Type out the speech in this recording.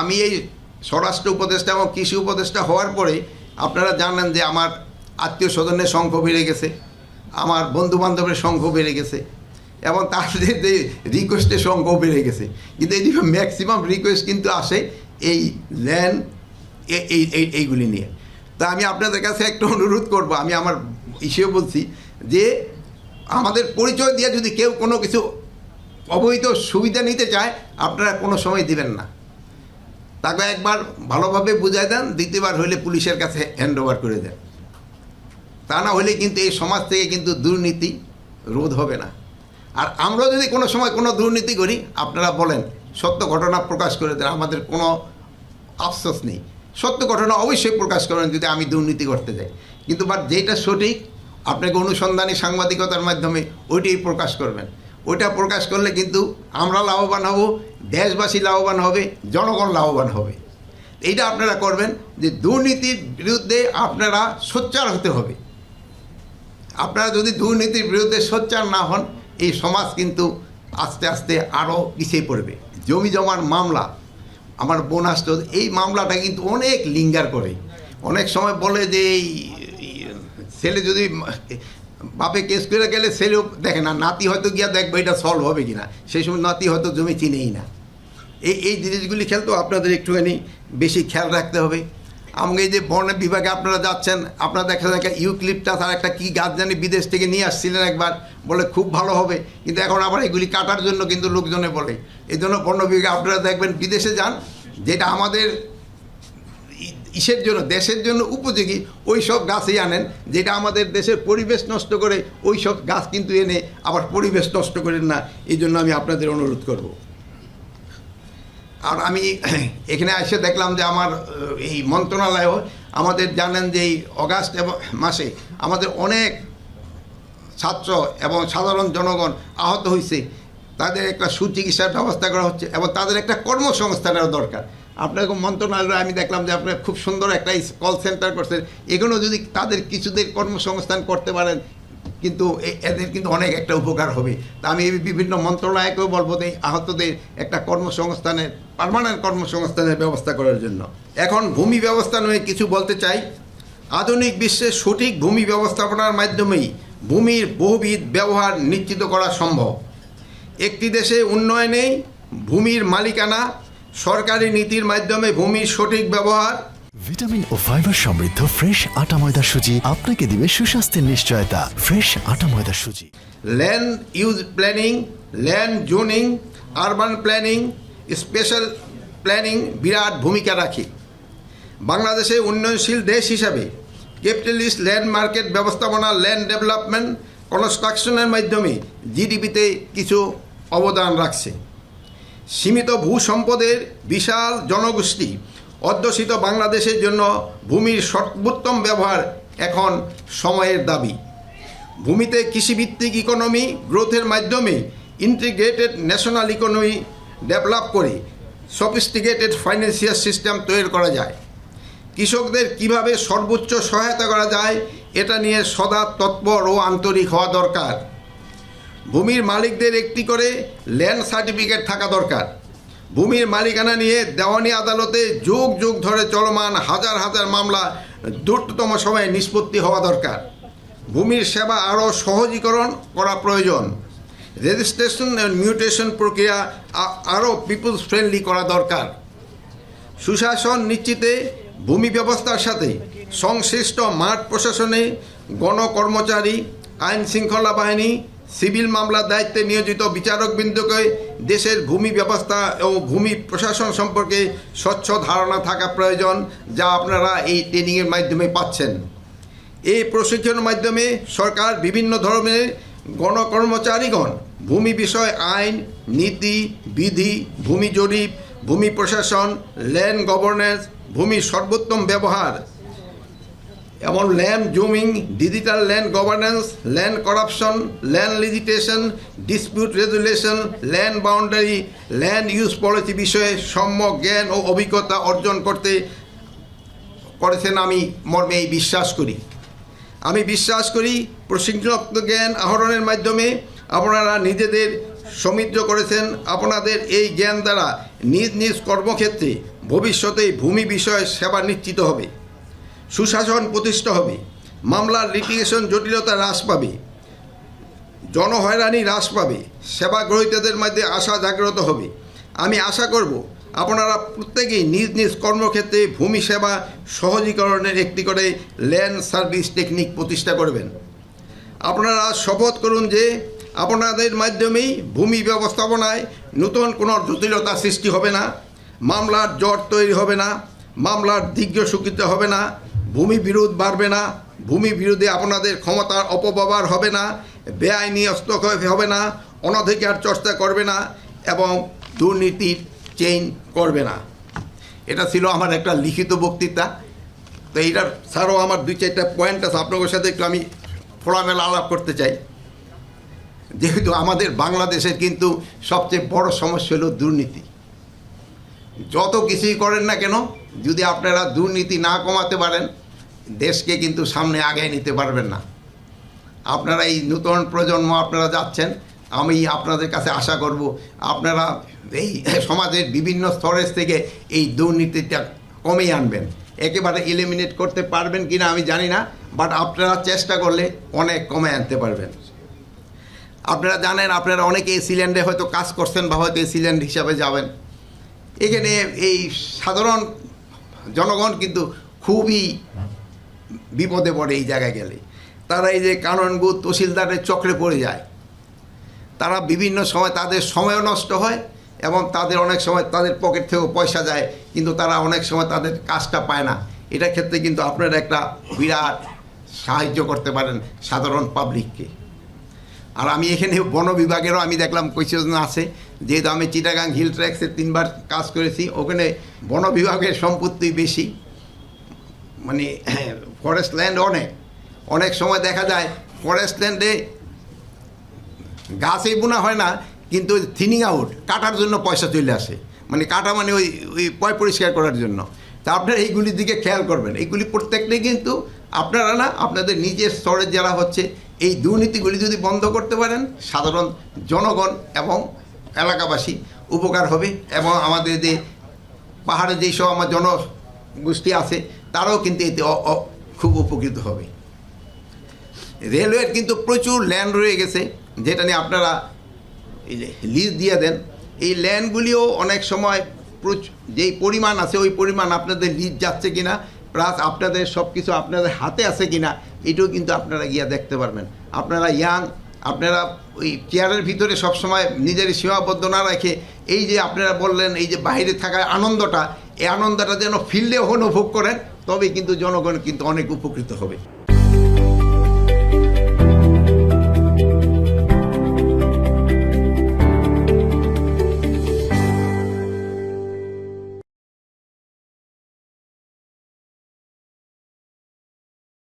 আমি এই স্বরাষ্ট্র উপদেষ্টা এবং কৃষি উপদেষ্টা হওয়ার পরে আপনারা জানেন যে আমার আত্মীয় স্বজনের সংখ্যা বেড়ে গেছে, আমার বন্ধু বান্ধবের সংখ্যা বেড়ে গেছে, এবং তাদের যে রিকোয়েস্টের সংখ্যাও বেড়ে গেছে। কিন্তু এই ম্যাক্সিমাম রিকোয়েস্ট কিন্তু আসে এই ল্যান্ড এই, এইগুলি নিয়ে। তা আমি আপনাদের কাছে একটা অনুরোধ করব, আমি আমার ইসেও বলছি যে আমাদের পরিচয় দিয়ে যদি কেউ কোনো কিছু অবৈধ সুবিধা নিতে চায়, আপনারা কোনো সময় দিবেন না। তাকে একবার ভালোভাবে বুঝাই দেন, দ্বিতীয়বার হইলে পুলিশের কাছে হ্যান্ড ওভার করে দেন। তা না হলে কিন্তু এই সমাজ থেকে কিন্তু দুর্নীতি রোধ হবে না। আর আমরা যদি কোনো সময় কোনো দুর্নীতি করি, আপনারা বলেন, সত্য ঘটনা প্রকাশ করে দেন, আমাদের কোনো আফসোস নেই। সত্য ঘটনা অবশ্যই প্রকাশ করেন যদি আমি দুর্নীতি করতে যাই। কিন্তু বাট যেটা সঠিক, আপনাকে অনুসন্ধানী সাংবাদিকতার মাধ্যমে ওইটাই প্রকাশ করবেন। ওইটা প্রকাশ করলে কিন্তু আমরা লাভবান হব, দেশবাসী লাভবান হবে, জনগণ লাভবান হবে। এইটা আপনারা করবেন যে দুর্নীতির বিরুদ্ধে আপনারা সোচ্চার হতে হবে। আপনারা যদি দুর্নীতির বিরুদ্ধে সোচ্চার না হন, এই সমাজ কিন্তু আস্তে আস্তে আরও পিছিয়ে পড়বে। জমি জমার মামলা, আমার বোন আসতো, এই মামলাটা কিন্তু অনেক লিঙ্গার করে। অনেক সময় বলে যে এই ছেলে যদি বাপে কেস করে গেলে ছেলেও দেখে না, নাতি হয়তো গিয়া দেখবে এটা সলভ হবে কি না সেই সময় নাতি হয়তো জমি চিনেই না। এই এই জিনিসগুলি খেলতেও আপনাদের একটুখানি বেশি খেয়াল রাখতে হবে। আমাকে এই যে বন বিভাগে আপনারা যাচ্ছেন, আপনারা দেখা একটা ইউক্লিপটাস আর একটা কী গাছ জানি বিদেশ থেকে নিয়ে আসছিলেন একবার, বলে খুব ভালো হবে। কিন্তু এখন আবার এগুলি কাটার জন্য কিন্তু লোকজনে বলে। এই জন্য বন বিভাগে আপনারা দেখবেন বিদেশে যান, যেটা আমাদের ইসের জন্য, দেশের জন্য উপযোগী ওই সব গাছই আনেন, যেটা আমাদের দেশের পরিবেশ নষ্ট করে ওই সব গাছ কিন্তু এনে আবার পরিবেশ নষ্ট করেন না। এই জন্য আমি আপনাদের অনুরোধ করব। আর আমি এখানে এসে দেখলাম যে আমার এই মন্ত্রণালয়ও আমাদের জানেন যে এই অগাস্ট এবং মাসে আমাদের অনেক ছাত্র এবং সাধারণ জনগণ আহত হয়েছে। তাদের একটা সুচিকিৎসার ব্যবস্থা করা হচ্ছে এবং তাদের একটা কর্মসংস্থানের দরকার। আপনার মন্ত্রণালয়ে আমি দেখলাম যে আপনার খুব সুন্দর একটা কল সেন্টার করছেন। এগুলো যদি তাদের কিছুদের কর্মসংস্থান করতে পারেন, কিন্তু এদের কিন্তু অনেক একটা উপকার হবে। তা আমি এই বিভিন্ন মন্ত্রণালয়কেও বলব যে আহতদের একটা কর্মসংস্থানের পার্মানেন্ট কর্মসংস্থানের ব্যবস্থা করার জন্য। এখন ভূমি ব্যবস্থা নিয়ে কিছু বলতে চাই। আধুনিক বিশ্বে সঠিক ভূমি ব্যবস্থাপনার মাধ্যমেই ভূমির বহুবিধ ব্যবহার নিশ্চিত করা সম্ভব। একটি দেশে উন্নয়নে ভূমির মালিকানা সরকারি নীতির মাধ্যমে ভূমির সঠিক ব্যবহার। ভিটামিন ও ফাইবার সমৃদ্ধ ফ্রেশ আটা ময়দা সুজি আপনাকে দিবে সুস্বাস্থ্যের নিশ্চয়তা। ফ্রেশ আটা ময়দা সুজি। Land use planning land zoning urban planning special planning বিরাট ভূমিকা রাখে। বাংলাদেশে উন্নয়নশীল দেশ হিসাবে ক্যাপিটালিস্ট ল্যান্ড মার্কেট ব্যবস্থাপনা ল্যান্ড ডেভেলপমেন্ট কনস্ট্রাকশনের মাধ্যমে জিডিপিতে কিছু অবদান রাখছে। সীমিত ভূ সম্পদের বিশাল জনগোষ্ঠী অধ্যুষিত বাংলাদেশের জন্য ভূমির সর্বোত্তম ব্যবহার এখন সময়ের দাবি। ভূমিতে কৃষিভিত্তিক ইকোনমি গ্রোথের মাধ্যমে ইন্টিগ্রেটেড ন্যাশনাল ইকোনমি ডেভেলপ করে সফিস্টিকেটেড ফাইন্যান্সিয়াল সিস্টেম তৈরি করা যায়। কৃষকদের কীভাবে সর্বোচ্চ সহায়তা করা যায়, এটা নিয়ে সদা তৎপর ও আন্তরিক হওয়া দরকার। ভূমির মালিকদের একটি করে ল্যান্ড সার্টিফিকেট থাকা দরকার। ভূমির মালিকানা নিয়ে দেওয়ানি আদালতে যুগ যুগ ধরে চলমান হাজার হাজার মামলা দ্রুততম সময়ে নিষ্পত্তি হওয়া দরকার। ভূমির সেবা আরও সহজীকরণ করা প্রয়োজন। রেজিস্ট্রেশন অ্যান্ড মিউটেশন প্রক্রিয়া আরও পিপুলস ফ্রেন্ডলি করা দরকার। সুশাসন নিশ্চিতে ভূমি ব্যবস্থার সাথে সংশ্লিষ্ট মাঠ প্রশাসনে গণকর্মচারী আইন শৃঙ্খলা বাহিনী সিভিল মামলার দায়িত্বে নিয়োজিত বিচারকবৃন্দকে দেশের ভূমি ব্যবস্থা ও ভূমি প্রশাসন সম্পর্কে স্বচ্ছ ধারণা থাকা প্রয়োজন, যা আপনারা এই ট্রেনিংয়ের মাধ্যমে পাচ্ছেন। এই প্রশিক্ষণের মাধ্যমে সরকার বিভিন্ন ধরনের গণকর্মচারীগণ ভূমি বিষয়, আইন, নীতি, বিধি, ভূমি জরিপ, ভূমি প্রশাসন, ল্যান্ড গভর্নেন্স ভূমির সর্বোত্তম ব্যবহার এমন land zoning, digital land governance, land corruption, land litigation, dispute resolution, land boundary, land use policy বিষয়ে সম্যক জ্ঞান ও অভিজ্ঞতা অর্জন করতে করেছেন আমি মর্মে এই বিশ্বাস করি। আমি বিশ্বাস করি প্রশিক্ষণাত্মক জ্ঞান আহরণের মাধ্যমে আপনারা নিজেদের সমৃদ্ধ করেছেন। আপনাদের এই জ্ঞান দ্বারা নিজ নিজ কর্মক্ষেত্রে ভবিষ্যতে ভূমি বিষয়ে সেবা নিশ্চিত হবে। সুশাসন প্রতিষ্ঠা হবে। মামলার লিটিগেশন জটিলতা হ্রাস পাবে। জনহয়রানি হ্রাস পাবে। সেবা গ্রহীতাদের মধ্যে আশা জাগ্রত হবে। আমি আশা করব, আপনারা প্রত্যেকেই নিজ নিজ কর্মক্ষেত্রে ভূমি সেবা সহজীকরণের একটি করে ল্যান্ড সার্ভিস টেকনিক প্রতিষ্ঠা করবেন। আপনারা শপথ করুন যে আপনাদের মাধ্যমেই ভূমি ব্যবস্থাপনায় নতুন কোনো জটিলতা সৃষ্টি হবে না, মামলার জট তৈরি হবে না, মামলার দীর্ঘ স্বীকৃত হবে না ভূমি বিরোধ বাড়বে না, ভূমি বিরোধে আপনাদের ক্ষমতার অপব্যবহার হবে না, বেআইনি হস্তক্ষেপ হবে না, অনধিকার চর্চা করবে না এবং দুর্নীতির চেইন করবে না। এটা ছিল আমার একটা লিখিত বক্তৃতা। তো এইটার ছাড়াও আমার দুই চারটা পয়েন্ট আছে, আপনাদের সাথে একটু আমি খোলামেলা আলাপ করতে চাই। যেহেতু আমাদের বাংলাদেশের কিন্তু সবচেয়ে বড় সমস্যা হলো দুর্নীতি। যত কিছুই করেন না কেন, যদি আপনারা দুর্নীতি না কমাতে পারেন দেশকে কিন্তু সামনে আগায় নিতে পারবেন না। আপনারা এই নূতন প্রজন্ম আপনারা যাচ্ছেন, আমি আপনাদের কাছে আশা করব, আপনারা এই সমাজের বিভিন্ন স্তরের থেকে এই দুর্নীতিটা কমিয়ে আনবেন। একেবারে এলিমিনেট করতে পারবেন কিনা আমি জানি না বাট আপনারা চেষ্টা করলে অনেক কমে আনতে পারবেন। আপনারা জানেন, আপনারা অনেকে এসিল্যান্ডে হয়তো কাজ করছেন বা হয়তো এসিল্যান্ড হিসাবে যাবেন। এখানে এই সাধারণ জনগণ কিন্তু খুবই বিপদে পড়ে এই জায়গায় গেলে। তারা এই যে কাননগু তহসিলদারের চক্রে পড়ে যায়। তারা বিভিন্ন সময় তাদের সময়ও নষ্ট হয় এবং তাদের অনেক সময় তাদের পকেট থেকেও পয়সা যায়, কিন্তু তারা অনেক সময় তাদের কাজটা পায় না। এটার ক্ষেত্রে কিন্তু আপনারা একটা বিরাট সাহায্য করতে পারেন সাধারণ পাবলিককে। আর আমি এখানে বন বিভাগেরও আমি দেখলাম কোয়েশ্চন আছে, যেহেতু আমি চিটাগাং হিল ট্র্যাক্সে তিনবার কাজ করেছি, ওখানে বন বিভাগের সম্পত্তি বেশি। মানে ফরেস্ট ল্যান্ড অনেক। অনেক সময় দেখা যায় ফরেস্ট ল্যান্ডে গাছই বোনা হয় না, কিন্তু থিনিং আউট কাটার জন্য পয়সা চলে আসে। মানে কাটা মানে ওই ওই পয় পরিষ্কার করার জন্য। তা আপনারা এইগুলির দিকে খেয়াল করবেন। এইগুলি প্রত্যেকটাই কিন্তু আপনারা না, আপনাদের নিজের স্তরে যারা হচ্ছে, এই দুর্নীতিগুলি যদি বন্ধ করতে পারেন, সাধারণ জনগণ এবং এলাকাবাসী উপকার হবে। এবং আমাদের যে পাহাড়ে যেসব আমার জনগোষ্ঠী আছে তারাও কিন্তু এতে খুব উপকৃত হবে। রেলওয়ের কিন্তু প্রচুর ল্যান্ড রয়ে গেছে, যেটা নিয়ে আপনারা লিজ দিয়ে দেন। এই ল্যান্ডগুলিও অনেক সময় যেই পরিমাণ আছে ওই পরিমাণ আপনাদের লিজ যাচ্ছে কিনা প্লাস আপনাদের সব কিছু আপনাদের হাতে আছে কিনা, এটাও কিন্তু আপনারা গিয়া দেখতে পারবেন। আপনারা ইয়াং আপনারা ওই চেয়ারের ভিতরে সবসময় নিজের সীমাবদ্ধ না রেখে এই যে আপনারা বললেন, এই যে বাইরে থাকার আনন্দটা, এই আনন্দটা যেন ফিল্ডে অনুভব করেন তবে কিন্তু জনগণ কিন্তু অনেক উপকৃত হবে।